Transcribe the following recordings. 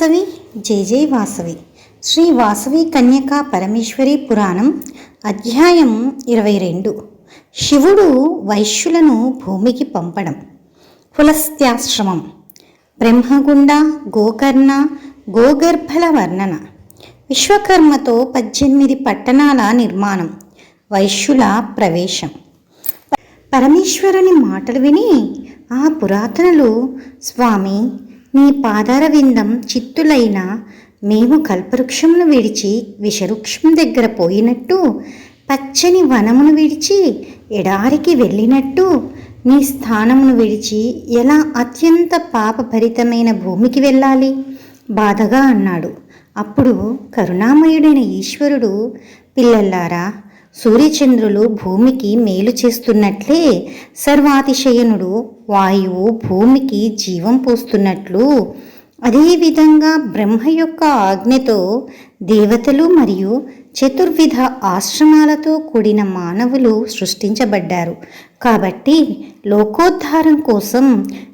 వాసవి జై జై వాసవి. శ్రీ వాసవి కన్యకా పరమేశ్వరి పురాణం అధ్యాయం ఇరవై రెండు శివుడు వైశ్యులను భూమికి పంపడం. పులస్త్యాశ్రమం బ్రహ్మగుండ గోకర్ణ గోగర్భల వర్ణన. విశ్వకర్మతో పద్దెనిమిది పట్టణాల నిర్మాణం. వైశ్యుల ప్రవేశం. పరమేశ్వరుని మాటలు విని ఆ పురాతనులు స్వామి నీ పాదారవిందం చిత్తులైన మేము కల్పవృక్షమును విడిచి విషవృక్షం దగ్గర పోయినట్టు పచ్చని వనమును విడిచి ఎడారికి వెళ్ళినట్టు నీ స్థానమును విడిచి ఎలా అత్యంత పాపభరితమైన భూమికి వెళ్ళాలి? బాధగా అన్నాడు. అప్పుడు కరుణామయుడైన ఈశ్వరుడు పిల్లల్లారా సూర్యచంద్రులు భూమికి మేలు చేస్తున్నట్లే సర్వాతిశయనుడు వాయువు భూమికి జీవం పోస్తున్నట్లు. అదేవిధంగా బ్రహ్మ యొక్క ఆజ్ఞతో దేవతలు మరియు చతుర్విధ ఆశ్రమాలతో కూడిన మానవులు సృష్టించబడ్డారు. కాబట్టి లోకోద్ధారం కోసం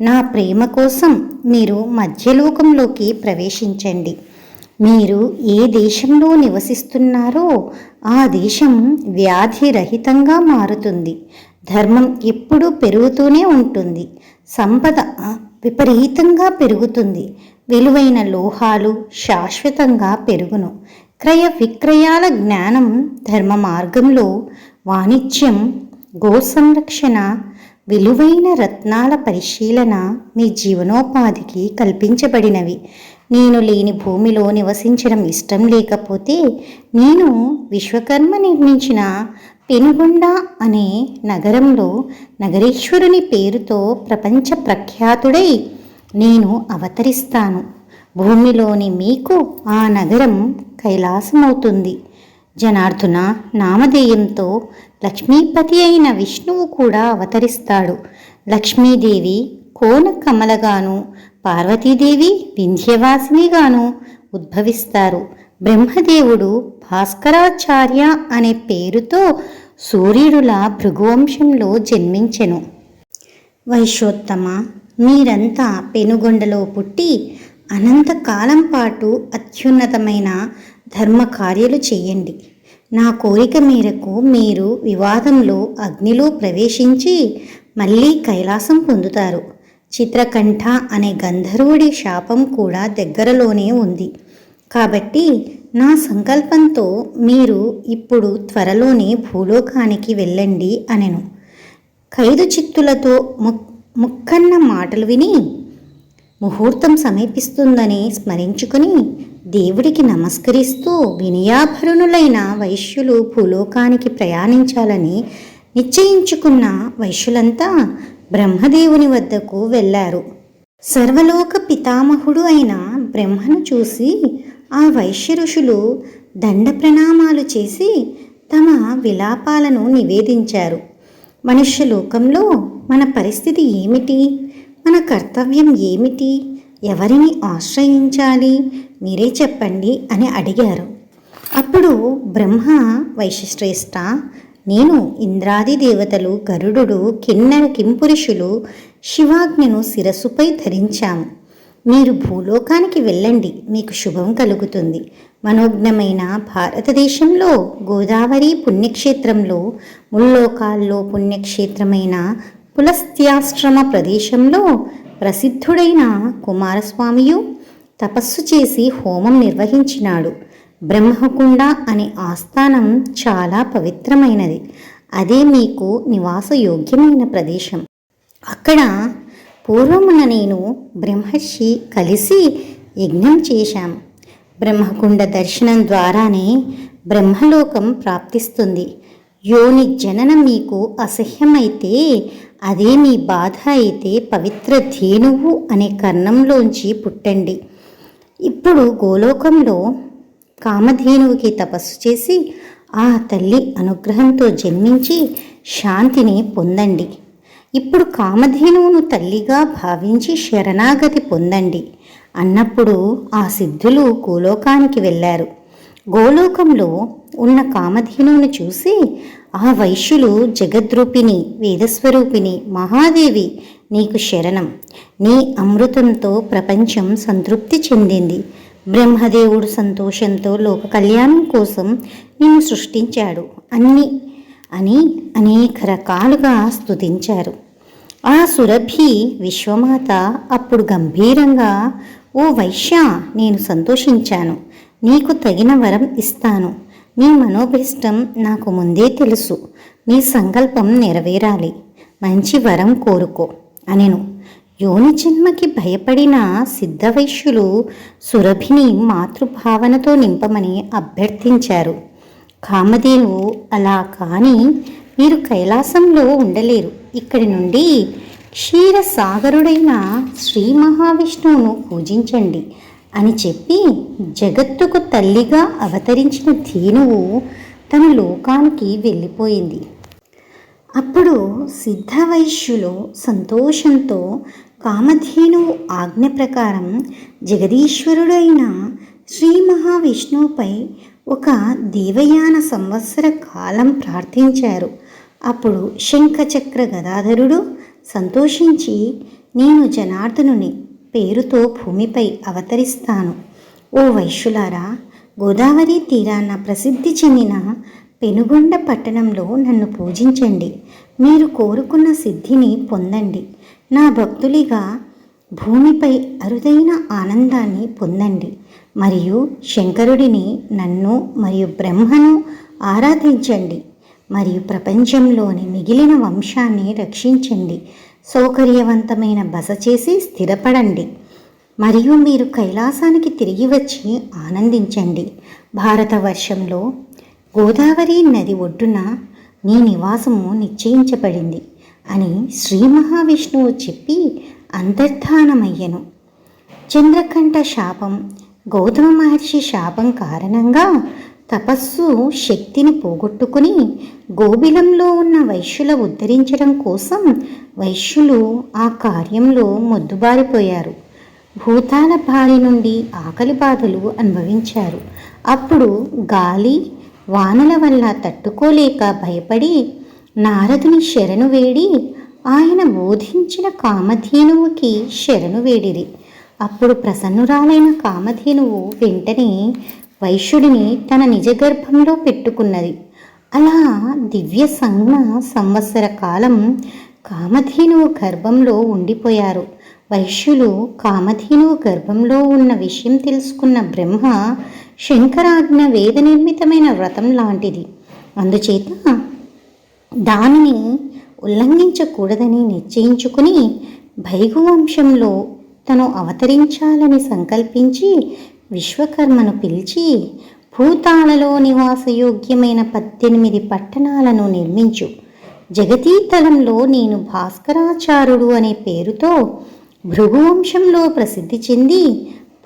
నా ప్రేమ కోసం మీరు మధ్యలోకంలోకి ప్రవేశించండి. మీరు ఏ దేశంలో నివసిస్తున్నారో ఆ దేశం వ్యాధిరహితంగా మారుతుంది. ధర్మం ఎప్పుడూ పెరుగుతూనే ఉంటుంది. సంపద విపరీతంగా పెరుగుతుంది. విలువైన లోహాలు శాశ్వతంగా పెరుగును. క్రయ విక్రయాల జ్ఞానం ధర్మ మార్గంలో వాణిజ్యం గో సంరక్షణ విలువైన రత్నాల పరిశీలన మీ జీవనోపాధికి కల్పించబడినవి. నేను లేని భూమిలో నివసించడం ఇష్టం లేకపోతే నేను విశ్వకర్మ నిర్మించిన పెనుగొండ అనే నగరంలో నగరేశ్వరుని పేరుతో ప్రపంచ ప్రఖ్యాతుడై నేను అవతరిస్తాను. భూమిలోని మీకు ఆ నగరం కైలాసమవుతుంది. జనార్దున నామధేయంతో లక్ష్మీపతి అయిన విష్ణువు కూడా అవతరిస్తాడు. లక్ష్మీదేవి కోన కమలగాను పార్వతీదేవి వింధ్యవాసినిగాను ఉద్భవిస్తారు. బ్రహ్మదేవుడు భాస్కరాచార్య అనే పేరుతో సూర్యుడుల భృగువంశంలో జన్మించెను. వైశ్యోత్తమ మీరంతా పెనుగొండలో పుట్టి అనంతకాలం పాటు అత్యున్నతమైన ధర్మ కార్యాలు చేయండి. నా కోరిక మేరకు మీరు వివాదంలో అగ్నిలో ప్రవేశించి మళ్ళీ కైలాసం పొందుతారు. చిత్రకంఠ అనే గంధర్వుడి శాపం కూడా దగ్గరలోనే ఉంది. కాబట్టి నా సంకల్పంతో మీరు ఇప్పుడు త్వరలోనే భూలోకానికి వెళ్ళండి అనెను. ఖైదు చిత్తులతో ముక్ ముక్కన్న మాటలు విని ముహూర్తం సమీపిస్తుందని స్మరించుకుని దేవుడికి నమస్కరిస్తూ వినయాభరుణులైన వైశ్యులు భూలోకానికి ప్రయాణించాలని నిశ్చయించుకున్న వైశ్యులంతా బ్రహ్మదేవుని వద్దకు వెళ్ళారు. సర్వలోక పితామహుడు అయిన బ్రహ్మను చూసి ఆ వైశ్య ఋషులు దండ ప్రణామాలు చేసి తమ విలాపాలను నివేదించారు. మనుష్యలోకంలో మన పరిస్థితి ఏమిటి? మన కర్తవ్యం ఏమిటి? ఎవరిని ఆశ్రయించాలి? మీరే చెప్పండి అని అడిగారు. అప్పుడు బ్రహ్మ వైశ్యశ్రేష్ఠ నేను ఇంద్రాది దేవతలు గరుడు కిన్నర కింపురుషులు శివాజ్ఞను శిరస్సుపై ధరించాము. మీరు భూలోకానికి వెళ్ళండి మీకు శుభం కలుగుతుంది. మనోజ్ఞమైన భారతదేశంలో గోదావరి పుణ్యక్షేత్రంలో ముల్లోకాల్లో పుణ్యక్షేత్రమైన పులస్త్యాశ్రమ ప్రదేశంలో ప్రసిద్ధుడైన కుమారస్వామియు తపస్సు చేసి హోమం నిర్వహించినాడు. బ్రహ్మకుండ అనే ఆస్థానం చాలా పవిత్రమైనది. అదే మీకు నివాసయోగ్యమైన ప్రదేశం. అక్కడ పూర్వమున నేను బ్రహ్మర్షి కలిసి యజ్ఞం చేశాం. బ్రహ్మకుండ దర్శనం ద్వారానే బ్రహ్మలోకం ప్రాప్తిస్తుంది. యోని జననం మీకు అసహ్యమైతే అదే మీ బాధ అయితే పవిత్ర ధేనువు అనే కర్ణంలోంచి పుట్టండి. ఇప్పుడు గోలోకంలో కామధేనువుకి తపస్సు చేసి ఆ తల్లి అనుగ్రహంతో జన్మించి శాంతిని పొందండి. ఇప్పుడు కామధేనువును తల్లిగా భావించి శరణాగతి పొందండి. అన్నప్పుడు ఆ సిద్ధులు గోలోకానికి వెళ్ళారు. గోలోకంలో ఉన్న కామధేనువును చూసి ఆ వైశ్యులు జగద్రూపిణి వేదస్వరూపిణి మహాదేవి నీకు శరణం. నీ అమృతంతో ప్రపంచం సంతృప్తి చెందింది. బ్రహ్మదేవుడు సంతోషంతో లోక కళ్యాణం కోసం నిన్ను సృష్టించాడు. అన్ని అని అనేక రకాలుగా స్తుతించారు. ఆ సురభి విశ్వమాత అప్పుడు గంభీరంగా ఓ వైశ్య నేను సంతోషించాను. నీకు తగిన వరం ఇస్తాను. నీ మనోభిష్టం నాకు ముందే తెలుసు. నీ సంకల్పం నెరవేరాలి. మంచి వరం కోరుకో అనెను. యోని జన్మకి భయపడిన సిద్ధవైశ్యులు సురభిని మాతృభావనతో నింపమని అభ్యర్థించారు. కామధేను అలా కానీ మీరు కైలాసంలో ఉండలేరు. ఇక్కడి నుండి క్షీరసాగరుడైన శ్రీ మహావిష్ణువును పూజించండి అని చెప్పి జగత్తుకు తల్లిగా అవతరించిన ధేనువు తన లోకానికి వెళ్ళిపోయింది. అప్పుడు సిద్ధవైశ్యులు సంతోషంతో కామధేను ఆజ్ఞ ప్రకారం జగదీశ్వరుడైన శ్రీ మహావిష్ణువుపై ఒక దేవయాన సంవత్సర కాలం ప్రార్థించారు. అప్పుడు శంఖచక్ర గదాధరుడు సంతోషించి నేను జనార్దనుని పేరుతో భూమిపై అవతరిస్తాను. ఓ వైశ్యులారా గోదావరి తీరాన ప్రసిద్ధి చెందిన పెనుగొండ పట్టణంలో నన్ను పూజించండి. మీరు కోరుకున్న సిద్ధిని పొందండి. నా భక్తులిగా భూమిపై అరుదైన ఆనందాన్ని పొందండి. మరియు శంకరుడిని నన్ను మరియు బ్రహ్మను ఆరాధించండి. మరియు ప్రపంచంలోని మిగిలిన వంశాన్ని రక్షించండి. సౌకర్యవంతమైన బస చేసి స్థిరపడండి. మరియు మీరు కైలాసానికి తిరిగి వచ్చి ఆనందించండి. భారతవర్షంలో గోదావరి నది ఒడ్డున మీ నివాసము నిశ్చయించబడింది. అని శ్రీ మహావిష్ణువు చెప్పి అంతర్ధానమయ్యను. చంద్రకంఠ శాపం గౌతమ మహర్షి శాపం కారణంగా తపస్సు శక్తిని పోగొట్టుకుని గోబిలంలో ఉన్న వైశ్యుల ఉద్ధరించడం కోసం వైశ్యులు ఆ కార్యంలో మొద్దుబారిపోయారు. భూతాల బారి నుండి ఆకలి బాధలు అనుభవించారు. అప్పుడు గాలి వానల వల్ల తట్టుకోలేక భయపడి నారదుని శరణు వేడి ఆయన బోధించిన కామధేనువుకి శరణు వేడిరి. అప్పుడు ప్రసన్నురాలైన కామధేనువు వెంటనే వైశ్యుడిని తన నిజ గర్భంలో పెట్టుకున్నది. అలా దివ్య సంజ్ఞ సంవత్సర కాలం కామధేనువు గర్భంలో ఉండిపోయారు. వైశ్యులు కామధేనువు గర్భంలో ఉన్న విషయం తెలుసుకున్న బ్రహ్మ శంకరాజ్ఞ వేద నిర్మితమైన వ్రతం లాంటిది. అందుచేత దానిని ఉల్లంఘించకూడదని నిశ్చయించుకుని భైగువంశంలో తను అవతరించాలని సంకల్పించి విశ్వకర్మను పిలిచి భూతాలలో నివాసయోగ్యమైన పద్దెనిమిది పట్టణాలను నిర్మించు. జగతీతలంలో నేను భాస్కరాచారుడు అనే పేరుతో భృగువంశంలో ప్రసిద్ధి చెంది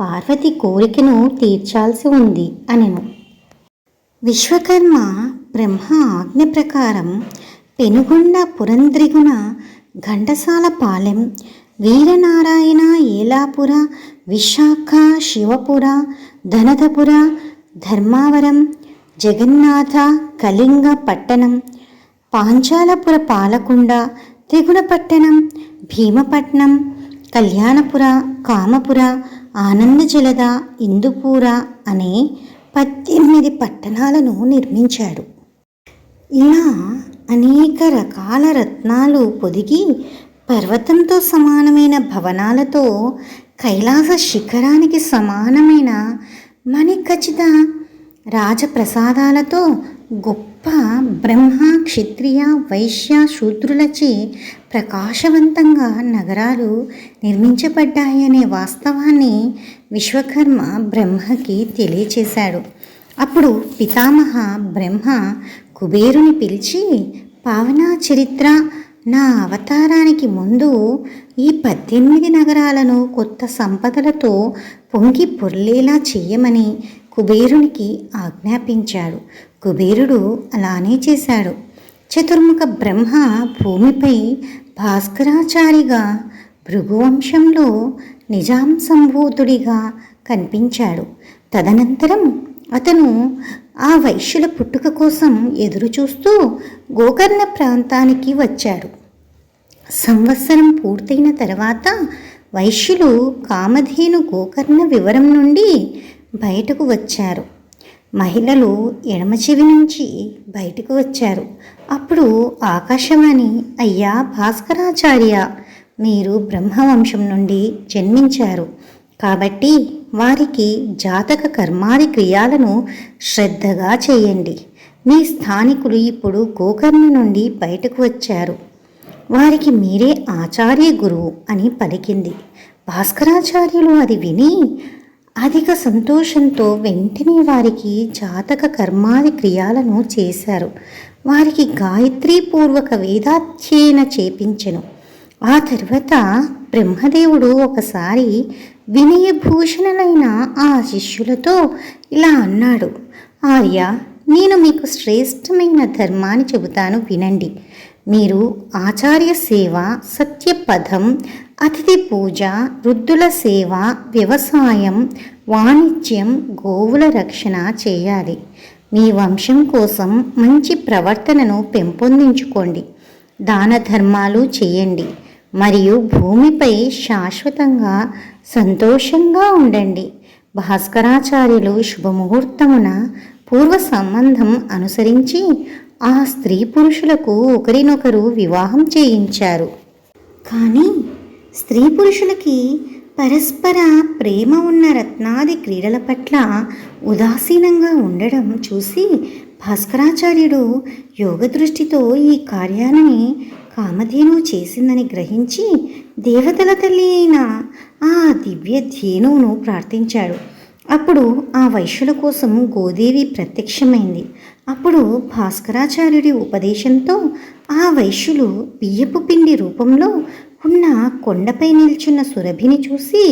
పార్వతి కోరికను తీర్చాల్సి ఉంది అనెను. విశ్వకర్మ బ్రహ్మ ఆజ్ఞ ప్రకారం పెనుగొండ పురంద్రిగుణ ఘంటసాల పాలెం వీరనారాయణ ఏలాపుర విశాఖ శివపుర ధనధపుర ధర్మావరం జగన్నాథ కళింగ పట్టణం పాంచాలపుర పాలకుండ త్రిగుణపట్టణం భీమపట్నం కళ్యాణపుర కామపుర ఆనందజలద ఇందుపూర అనే పద్దెనిమిది పట్టణాలను నిర్మించాడు. ఇలా అనేక రకాల రత్నాలు పొదిగి పర్వతంతో సమానమైన భవనాలతో కైలాస శిఖరానికి సమానమైన మణిఖచిత రాజప్రసాదాలతో గొప్ప బ్రహ్మ క్షత్రియ వైశ్య శూద్రులచే ప్రకాశవంతంగా నగరాలు నిర్మించబడ్డాయనే వాస్తవాన్ని విశ్వకర్మ బ్రహ్మకి తెలియచేశాడు. అప్పుడు పితామహ బ్రహ్మ కుబేరుని పిలిచి పావనా చరిత్ర నా అవతారానికి ముందు ఈ పద్దెనిమిది నగరాలను కొత్త సంపదలతో పొంగి పొర్లేలా చెయ్యమని కుబేరునికి ఆజ్ఞాపించాడు. కుబేరుడు అలానే చేశాడు. చతుర్ముఖ బ్రహ్మ భూమిపై భాస్కరాచారిగా భృగువంశంలో నిజాం సంభూతుడిగా కనిపించాడు. తదనంతరం అతను ఆ వైశ్యుల పుట్టుక కోసం ఎదురు చూస్తూ గోకర్ణ ప్రాంతానికి వచ్చాడు. సంవత్సరం పూర్తయిన తర్వాత వైశ్యులు కామధేను గోకర్ణ వివరం నుండి బయటకు వచ్చారు. మహిళలు ఎడమ చెవి నుంచి బయటకు వచ్చారు. అప్పుడు ఆకాశవాణి అయ్యా భాస్కరాచార్య మీరు బ్రహ్మవంశం నుండి జన్మించారు. కాబట్టి వారికి జాతక కర్మాది క్రియాలను శ్రద్ధగా చేయండి. మీ స్థానికులు ఇప్పుడు గోకర్ణ నుండి బయటకు వచ్చారు. వారికి మీరే ఆచార్య గురువు అని పలికింది. భాస్కరాచార్యులు అది విని అధిక సంతోషంతో వెంటనే వారికి జాతక కర్మాది క్రియాలను చేశారు. వారికి గాయత్రీ పూర్వక వేదాధ్యయన చేపించెను. ఆ తర్వాత బ్రహ్మదేవుడు ఒకసారి వినయభూషణులైన ఆ శిష్యులతో ఇలా అన్నాడు ఆర్య నేను మీకు శ్రేష్టమైన ధర్మాన్ని చెబుతాను వినండి. మీరు ఆచార్య సేవ సత్యపథం అతిథి పూజ వృద్ధుల సేవ వ్యవసాయం వాణిజ్యం గోవుల రక్షణ చేయాలి. మీ వంశం కోసం మంచి ప్రవర్తనను పెంపొందించుకోండి. దాన ధర్మాలు చేయండి. మరియు భూమిపై శాశ్వతంగా సంతోషంగా ఉండండి. భాస్కరాచార్యులు శుభముహూర్తమున పూర్వ సంబంధం అనుసరించి ఆ స్త్రీ పురుషులకు ఒకరినొకరు వివాహం చేయించారు. కానీ స్త్రీ పురుషులకి పరస్పర ప్రేమ ఉన్న రత్నాది క్రీడల పట్ల ఉదాసీనంగా ఉండడం చూసి భాస్కరాచార్యుడు యోగ దృష్టితో ఈ కార్యాన్ని కామధేను చేసిందని గ్రహించి దేవతల తల్లి అయిన ఆ దివ్య ధేనువును ప్రార్థించాడు. అప్పుడు ఆ వైశ్యుల కోసం గోదేవి ప్రత్యక్షమైంది. అప్పుడు భాస్కరాచార్యుడి ఉపదేశంతో ఆ వైశ్యులు బియ్యపు పిండి రూపంలో ఉన్న కొండపై నిల్చున్న సురభిని చూసి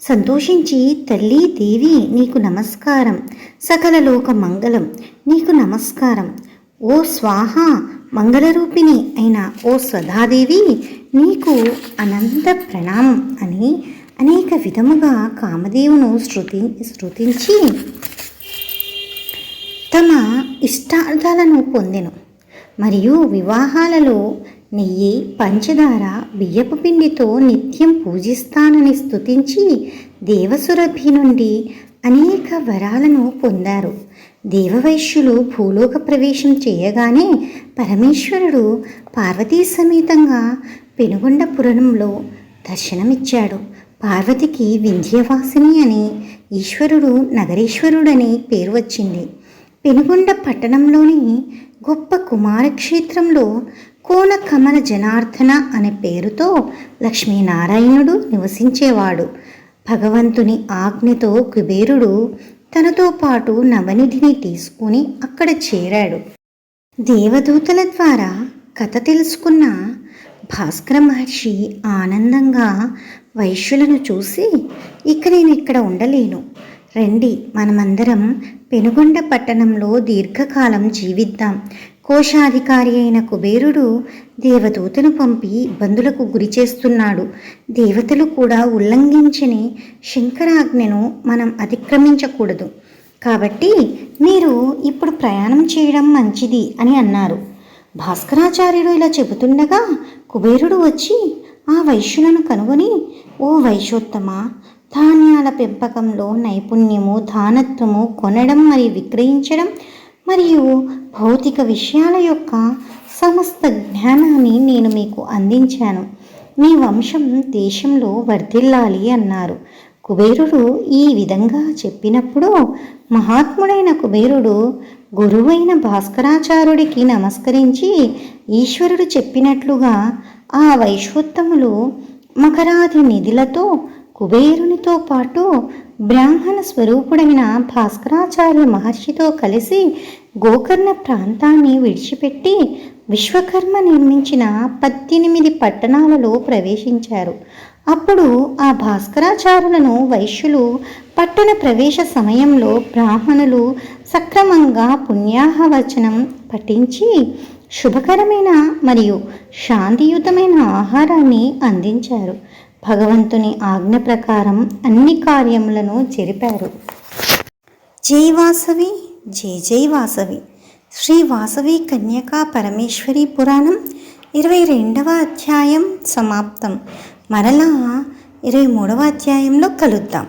సంతోషించి తల్లి దేవి నీకు నమస్కారం. సకల లోక మంగళం. నీకు నమస్కారం. ఓ స్వాహ! మంగళరూపిణి అయిన ఓ సదాదేవి నీకు అనంత ప్రణామం అని అనేక విధముగా కామదేవును శృతి శృతించి తమ ఇష్టార్థాలను పొందెను. మరియు వివాహాలలో నెయ్యి పంచదార బియ్యపు పిండితో నిత్యం పూజిస్తానని స్థుతించి దేవసురభి నుండి అనేక వరాలను పొందారు. దేవవైశ్యులు భూలోక ప్రవేశం చేయగానే పరమేశ్వరుడు పార్వతీ సమేతంగా పెనుగొండపురంలో దర్శనమిచ్చాడు. పార్వతికి వింధ్యవాసిని అని ఈశ్వరుడు నగరేశ్వరుడని పేరు వచ్చింది. పెనుగొండ పట్టణంలోని గొప్ప కుమారక్షేత్రంలో కోన కమల జనార్దన అనే పేరుతో లక్ష్మీనారాయణుడు నివసించేవాడు. భగవంతుని ఆజ్ఞతో కుబేరుడు తనతో పాటు నవనిధిని తీసుకుని అక్కడ చేరాడు. దేవదూతల ద్వారా కథ తెలుసుకున్న భాస్కర మహర్షి ఆనందంగా వైశ్యులను చూసి ఇక నేను ఇక్కడ ఉండలేను. రండి మనమందరం పెనుగొండ పట్టణంలో దీర్ఘకాలం జీవిద్దాం. కోశాధికారి అయిన కుబేరుడు దేవదూతను పంపి ఇబ్బందులకు గురి చేస్తున్నాడు. దేవతలు కూడా ఉల్లంఘించని శంకరాజ్ఞను మనం అతిక్రమించకూడదు. కాబట్టి మీరు ఇప్పుడు ప్రయాణం చేయడం మంచిది అని అన్నారు. భాస్కరాచార్యుడు ఇలా చెబుతుండగా కుబేరుడు వచ్చి ఆ వైశ్యులను కనుగొని ఓ వైశ్యోత్తమ ధాన్యాల పెంపకంలో నైపుణ్యము దానత్వము కొనడం మరియు విక్రయించడం మరియు భౌతిక విషయాల యొక్క సమస్త జ్ఞానాన్ని నేను మీకు అందించాను. మీ వంశం దేశంలో వర్ధిల్లాలి అన్నారు. కుబేరుడు ఈ విధంగా చెప్పినప్పుడు మహాత్ముడైన కుబేరుడు గురువైన భాస్కరాచార్యుడికి నమస్కరించి ఈశ్వరుడు చెప్పినట్లుగా ఆ వైశ్వోత్తములు మకరాది నిధులతో కుబేరునితో పాటు బ్రాహ్మణ స్వరూపుడైన భాస్కరాచార్య మహర్షితో కలిసి గోకర్ణ ప్రాంతాన్ని విడిచిపెట్టి విశ్వకర్మ నిర్మించిన పద్దెనిమిది పట్టణాలలో ప్రవేశించారు. అప్పుడు ఆ భాస్కరాచారులను వైశ్యులు పట్టణ ప్రవేశ సమయంలో బ్రాహ్మణులు సక్రమంగా పుణ్యాహవచనం పఠించి శుభకరమైన మరియు శాంతియుతమైన ఆహారాన్ని అందించారు. భగవంతుని ఆజ్ఞ ప్రకారం అన్ని కార్యములను జరిపారు. జై వాసవి జై జై వాసవి. శ్రీ వాసవి కన్యకా పరమేశ్వరి పురాణం ఇరవై రెండవ అధ్యాయం సమాప్తం. మరలా ఇరవై మూడవ అధ్యాయంలో కలుద్దాం.